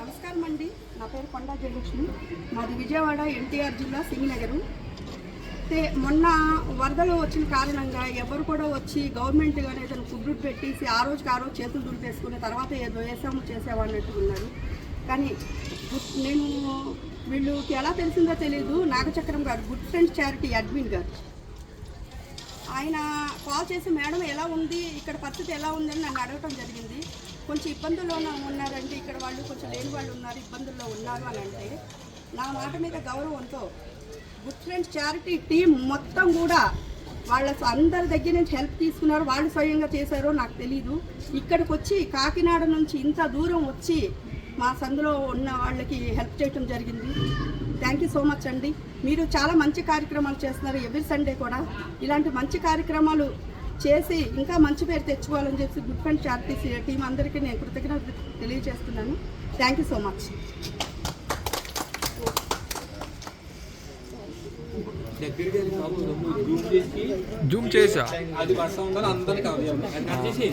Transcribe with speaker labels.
Speaker 1: నమస్కారం అండి. నా పేరు కొండా జయలక్ష్మి. మాది విజయవాడ ఎన్టీఆర్ జిల్లా సింగనగరు. అయితే మొన్న వరదలు వచ్చిన కారణంగా ఎవరు కూడా వచ్చి గవర్నమెంట్ కానీ ఏదైనా ఫుడ్ పెట్టేసి ఆ రోజుకి ఆ రోజు చేతులు దులిపేసుకుని తర్వాత ఏదో వేసాము చేసామన్నట్టు ఉన్నారు. కానీ నేను వీళ్ళకి ఎలా తెలిసిందో తెలియదు నాగచక్రం గారు గుడ్ ఫ్రెండ్స్ చారిటీ అడ్మిన్ గారు. ఆయన కాల్ చేసి మేడం ఎలా ఉంది? ఇక్కడ పరిస్థితి ఎలా ఉందని నన్ను అడగటం జరిగింది. కొంచెం ఇబ్బందుల్లో ఉన్నారని వాళ్ళు కొంచెం లేని వాళ్ళు ఉన్నారు ఇబ్బందుల్లో ఉన్నారు అని అంటే నా మాట మీద గౌరవంతో గుడ్ ఫ్రెండ్స్ చారిటీ టీం మొత్తం కూడా వాళ్ళ అందరి దగ్గర నుంచి హెల్ప్ తీసుకున్నారు. వాళ్ళు స్వయంగా చేశారో నాకు తెలీదు. ఇక్కడికి వచ్చి కాకినాడ నుంచి ఇంత దూరం వచ్చి మా సందులో ఉన్న వాళ్ళకి హెల్ప్ చేయటం జరిగింది. థ్యాంక్ యూ సో మచ్ అండి. మీరు చాలా మంచి కార్యక్రమాలు చేస్తున్నారు. ఎవ్రీ సండే కూడా. ఇలాంటి మంచి కార్యక్రమాలు చేసి ఇంకా మంచి పేరు తెచ్చుకోవాలని చెప్పి గుడ్ ఫ్రెండ్ చారిటీస్ టీం అందరికీ నేను కృతజ్ఞత తెలియజేస్తున్నాను. Thank you so much
Speaker 2: zoom చేసి అది వర్షం ఉందని అందరికి కవర్ చేసి